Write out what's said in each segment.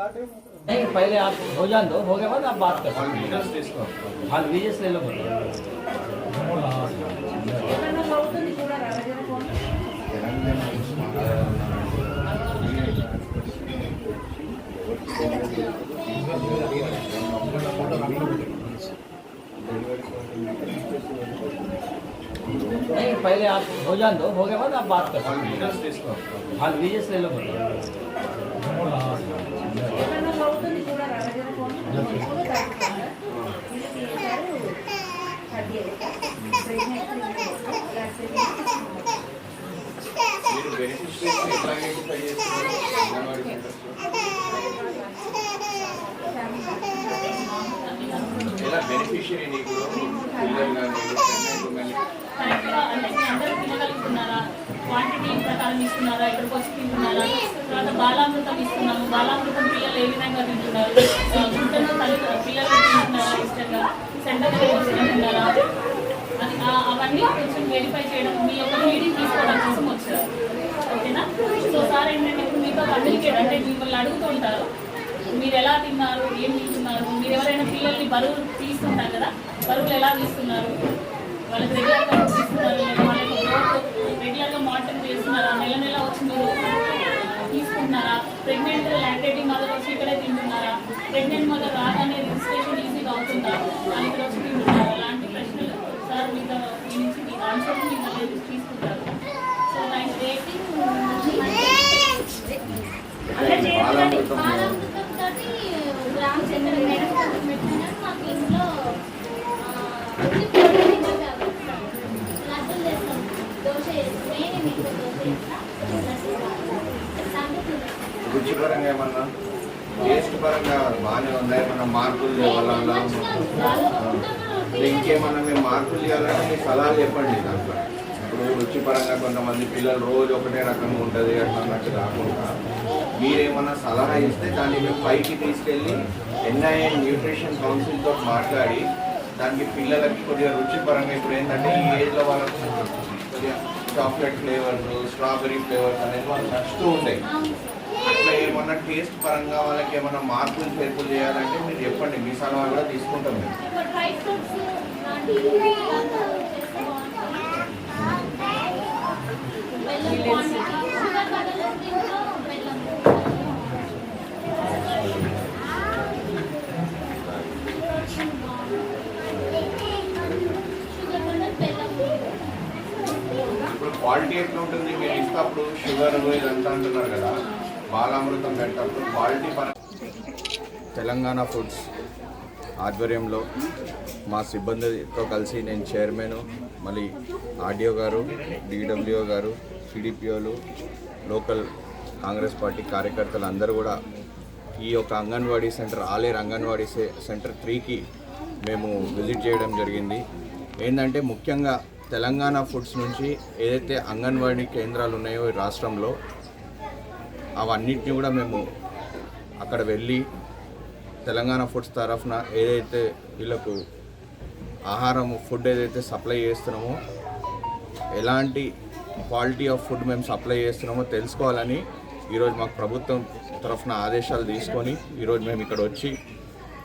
नहीं, पहले आप हो जान दो हो गया बाद आप बात कर सकते हैं। विजय ले लो नहीं, पहले आप हो जान दो हो गया बाद आप बात कर सकते हैं। विजय ले लो ఎలా బెనిఫిషియరీ నీకు పిల్లలు క్వాంటిటీ ప్రకారం ఇస్తున్నారా ఇక్కడికి వచ్చి తింటున్నారా తర్వాత బాలామృతం ఇస్తున్నాము బాలామృతం పిల్లలు ఏ విధంగా తింటున్నారు తల్లి పిల్లలు తింటున్నారా ఇష్టంగా సెంటర్లో వచ్చి తింటున్నారా అది దాన్ని కొంచెం వెరిఫై చేయడం మీ యొక్క మీటింగ్ తీసుకోవడం కోసం వచ్చారు. ఓకేనా? సో సార్ ఏంటంటే ఇప్పుడు మీతో కమ్యూనికేట్ అంటే మిమ్మల్ని అడుగుతుంటారు మీరు ఎలా తిన్నారు? ఏం తింటున్నారు మీరు ఎవరైనా పిల్లల్ని బరువులు తీసుకుంటారు కదా? బరువులు ఎలా తీస్తున్నారు? వాళ్ళకి రెగ్యులర్గా తీసుకున్నారు వాళ్ళకి రెగ్యులర్గా మానిటర్ చేస్తున్నారా? నెల నెల వచ్చి మీరు తీసుకుంటున్నారా? ప్రెగ్నెంట్ లాక్టేటింగ్ మదర్ వచ్చి ఇక్కడే తింటున్నారా? ప్రెగ్నెంట్ మదర్ రాగానే రిజిస్ట్రేషన్ ఈజీగా అవుతుందా? అని ఇక్కడ వచ్చి తింటున్నారా అలాంటి ప్రశ్నలు సార్ మీతో మీ నుంచి మీ ఆన్సర్ మీ మళ్ళీ తీసుకుంటారు సో నైన్ రేటింగ్ అదే బాలామృతం గ్రామ సెంటర్ మేడం పెట్టినా మాకు ఇంట్లో లడ్డూలు చేస్తాం దోశ చేస్తాం నేనే మీకు దోశ చేస్తాం. సంగతి రుచిపరంగా ఏమన్నా? టేస్ట్ పరంగా బాగానే ఉందా? ఏమన్నా మార్పులు తేవాలా ఇంకేమన్నా మేము మార్పులు చేయాలంటే మీ సలహాలు చెప్పండి దాంట్లో. ఇప్పుడు రుచిపరంగా కొంతమంది పిల్లలు రోజు ఒకటే రకంగా ఉంటుంది అట్లా అన్నట్టు కాకుండా మీరేమన్నా సలహా ఇస్తే దాన్ని మేము పైకి తీసుకెళ్ళి ఎన్ఐఏ న్యూట్రిషన్ కౌన్సిల్తో మాట్లాడి దానికి పిల్లలకి కొద్దిగా రుచిపరంగా ఇప్పుడు ఏంటంటే ఈ ఏజ్లో వాళ్ళకి కొద్దిగా చాక్లెట్ ఫ్లేవర్స్ స్ట్రాబెరీ ఫ్లేవర్స్ అనేది వాళ్ళకి నచ్చుతూ ఉంటాయి. అట్లా ఏమన్నా టేస్ట్ పరంగా వాళ్ళకి ఏమన్నా మార్పులు చేర్పులు చేయాలంటే మీరు చెప్పండి. మీ సలహా కూడా తీసుకుంటాం మేము. Thank you. క్వాలిటీ ఎట్లా ఉంటుంది మీరు ఇస్తప్పుడు షుగర్ ఇదంతా అంటున్నారు కదా? బాలామృతం పెట్టినప్పుడు క్వాలిటీ తెలంగాణ ఫుడ్స్ ఆధ్వర్యంలో మా సిబ్బందితో కలిసి నేను చైర్మన్ మళ్ళీ ఆర్డీఓ గారు డిడబ్ల్యూఓ గారు సిడిపిఓలు లోకల్ కాంగ్రెస్ పార్టీ కార్యకర్తలు అందరూ కూడా ఈ యొక్క అంగన్వాడీ సెంటర్ ఆలేరు అంగన్వాడీ సెంటర్ త్రీకి మేము విజిట్ చేయడం జరిగింది. ఏంటంటే ముఖ్యంగా తెలంగాణ ఫుడ్స్ నుంచి ఏదైతే అంగన్వాడీ కేంద్రాలు ఉన్నాయో ఈ రాష్ట్రంలో అవన్నిటిని కూడా మేము అక్కడ వెళ్ళి తెలంగాణ ఫుడ్స్ తరఫున ఏదైతే వీళ్ళకు ఆహారం ఫుడ్ ఏదైతే సప్లై చేస్తున్నామో ఎలాంటి క్వాలిటీ ఆఫ్ ఫుడ్ మేము సప్లై చేస్తున్నామో తెలుసుకోవాలని ఈరోజు మాకు ప్రభుత్వం తరఫున ఆదేశాలు తీసుకొని ఈరోజు మేము ఇక్కడ వచ్చి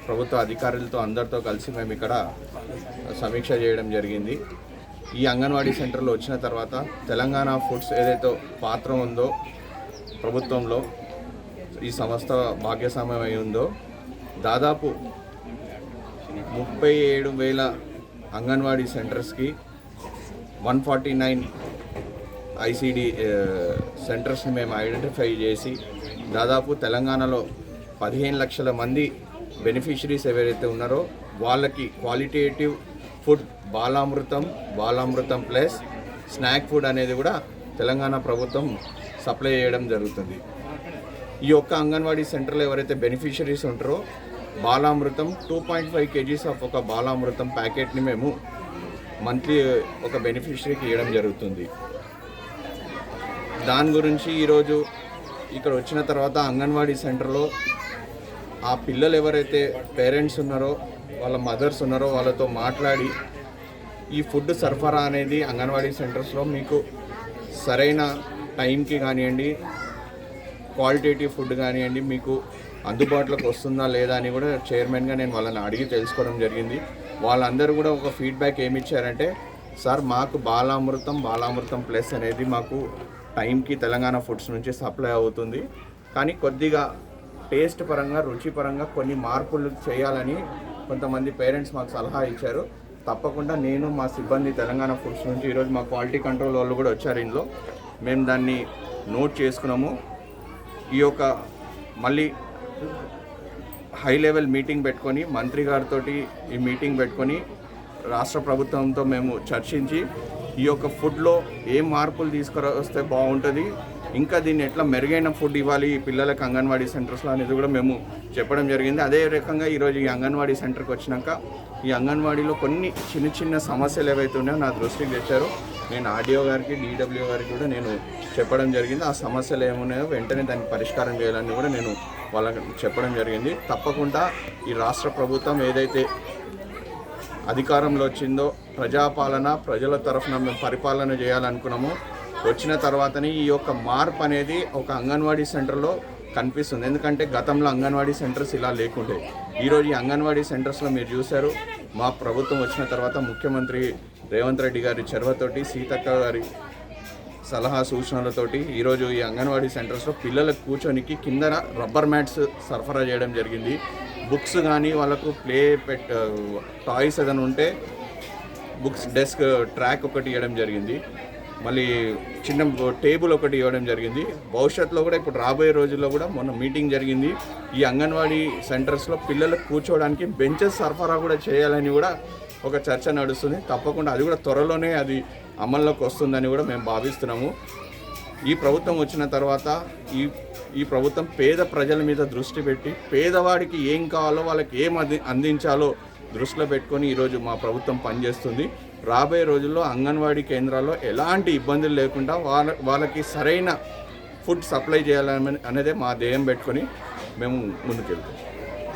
ప్రభుత్వ అధికారులతో అందరితో కలిసి మేము ఇక్కడ సమీక్ష చేయడం జరిగింది. ఈ అంగన్వాడీ సెంటర్లో వచ్చిన తర్వాత తెలంగాణ ఫుడ్స్ ఏదైతే పాత్ర ఉందో ప్రభుత్వంలో ఈ సంస్థ భాగ్యస్వామ్యం అయి ఉందో దాదాపు ముప్పై ఏడు వేల అంగన్వాడీ సెంటర్స్కి వన్ ఫార్టీ నైన్ ఐసిడి సెంటర్స్ని మేము ఐడెంటిఫై చేసి దాదాపు తెలంగాణలో పదిహేను లక్షల మంది బెనిఫిషరీస్ ఎవరైతే ఉన్నారో వాళ్ళకి qualitative food Balamrutham Balamrutham plus snack food అనేది కూడా తెలంగాణ ప్రభుత్వం సప్లై చేయడం జరుగుతుంది. ఈ యొక్క అంగన్వాడీ సెంటర్లో ఎవరైతే బెనిఫిషరీస్ ఉంటారో Balamrutham two point five kgs of ఒక బాలామృతం ప్యాకెట్ని మేము మంత్లీ ఒక బెనిఫిషరీకి ఇవ్వడం జరుగుతుంది. దాని గురించి ఈరోజు ఇక్కడ వచ్చిన తర్వాత అంగన్వాడీ సెంటర్లో ఆ పిల్లలు ఎవరైతే పేరెంట్స్ ఉన్నారో వాళ్ళ మదర్స్ ఉన్నారో వాళ్ళతో మాట్లాడి ఈ ఫుడ్ సరఫరా అనేది అంగన్వాడీ సెంటర్స్లో మీకు సరైన టైంకి కానివ్వండి క్వాలిటేటివ్ ఫుడ్ కానివ్వండి మీకు అందుబాటులోకి వస్తుందా లేదా అని కూడా చైర్మన్గా నేను వాళ్ళని అడిగి తెలుసుకోవడం జరిగింది. వాళ్ళందరూ కూడా ఒక ఫీడ్బ్యాక్ ఏమి ఇచ్చారంటే సార్ మాకు బాలామృతం బాలామృతం ప్లస్ అనేది మాకు టైంకి తెలంగాణ ఫుడ్స్ నుంచి సప్లై అవుతుంది. కానీ కొద్దిగా టేస్ట్ పరంగా రుచి పరంగా కొన్ని మార్పులు చేయాలని కొంతమంది పేరెంట్స్ మాకు సలహా ఇచ్చారు. తప్పకుండా నేను మా సిబ్బంది తెలంగాణ ఫుడ్స్ నుంచి ఈరోజు మా క్వాలిటీ కంట్రోల్ వాళ్ళు కూడా వచ్చారు ఇందులో. మేము దాన్ని నోట్ చేసుకున్నాము. ఈ యొక్క మళ్ళీ హై లెవెల్ మీటింగ్ పెట్టుకొని మంత్రి గారితో ఈ మీటింగ్ పెట్టుకొని రాష్ట్ర ప్రభుత్వంతో మేము చర్చించి ఈ యొక్క ఫుడ్లో ఏం మార్పులు తీసుకురా వస్తే బాగుంటుంది ఇంకా దీన్ని ఎట్లా మెరుగైన ఫుడ్ ఇవ్వాలి? ఈ పిల్లలకు అంగన్వాడీ సెంటర్స్లో అనేది కూడా మేము చెప్పడం జరిగింది. అదే రకంగా ఈరోజు ఈ అంగన్వాడీ సెంటర్కి వచ్చినాక ఈ అంగన్వాడీలో కొన్ని చిన్న చిన్న సమస్యలు ఏవైతే ఉన్నాయో నా దృష్టికి తెచ్చారు నేను ఆర్డీఓ గారికి డీడబ్ల్యూ గారికి కూడా నేను చెప్పడం జరిగింది. ఆ సమస్యలు ఏమున్నాయో వెంటనే దాన్ని పరిష్కారం చేయాలని కూడా నేను వాళ్ళకి చెప్పడం జరిగింది. తప్పకుండా ఈ రాష్ట్ర ప్రభుత్వం ఏదైతే అధికారంలో వచ్చిందో ప్రజాపాలన ప్రజల తరఫున మేము పరిపాలన చేయాలనుకున్నామో వచ్చిన తర్వాతనే ఈ యొక్క మార్పు అనేది ఒక అంగన్వాడీ సెంటర్లో కనిపిస్తుంది. ఎందుకంటే గతంలో అంగన్వాడీ సెంటర్స్ ఇలా లేకుండే. ఈరోజు ఈ అంగన్వాడీ సెంటర్స్లో మీరు చూశారు. మా ప్రభుత్వం వచ్చిన తర్వాత ముఖ్యమంత్రి రేవంత్ రెడ్డి గారి చొరవతోటి సీతక్క గారి సలహా సూచనలతోటి ఈరోజు ఈ అంగన్వాడీ సెంటర్స్లో పిల్లలకు కూర్చొనికి కింద రబ్బర్ మ్యాట్స్ సరఫరా చేయడం జరిగింది. బుక్స్ కానీ వాళ్ళకు ప్లే పెట్ టాయ్స్ ఏదైనా ఉంటే బుక్స్ డెస్క్ ట్రాక్ ఒకటి ఇవ్వడం జరిగింది. మళ్ళీ చిన్న టేబుల్ ఒకటి ఇవ్వడం జరిగింది. భవిష్యత్తులో కూడా ఇప్పుడు రాబోయే రోజుల్లో కూడా మొన్న మీటింగ్ జరిగింది. ఈ అంగన్వాడీ సెంటర్స్లో పిల్లలకు కూర్చోవడానికి బెంచెస్ సరఫరా కూడా చేయాలని కూడా ఒక చర్చ నడుస్తుంది. తప్పకుండా అది కూడా త్వరలోనే అది అమల్లోకి వస్తుందని కూడా మేము భావిస్తున్నాము. ఈ ప్రభుత్వం వచ్చిన తర్వాత ఈ ఈ ప్రభుత్వం పేద ప్రజల మీద దృష్టి పెట్టి పేదవాడికి ఏం కావాలో వాళ్ళకి ఏం అంది అందించాలో దృష్టిలో పెట్టుకొని ఈరోజు మా ప్రభుత్వం పనిచేస్తుంది. రాబోయే రోజుల్లో అంగన్వాడీ కేంద్రాల్లో ఎలాంటి ఇబ్బందులు లేకుండా వాళ్ళ వాళ్ళకి సరైన ఫుడ్ సప్లై చేయాలని అనేదే మా ధ్యేయం పెట్టుకొని మేము ముందుకెళ్తాం.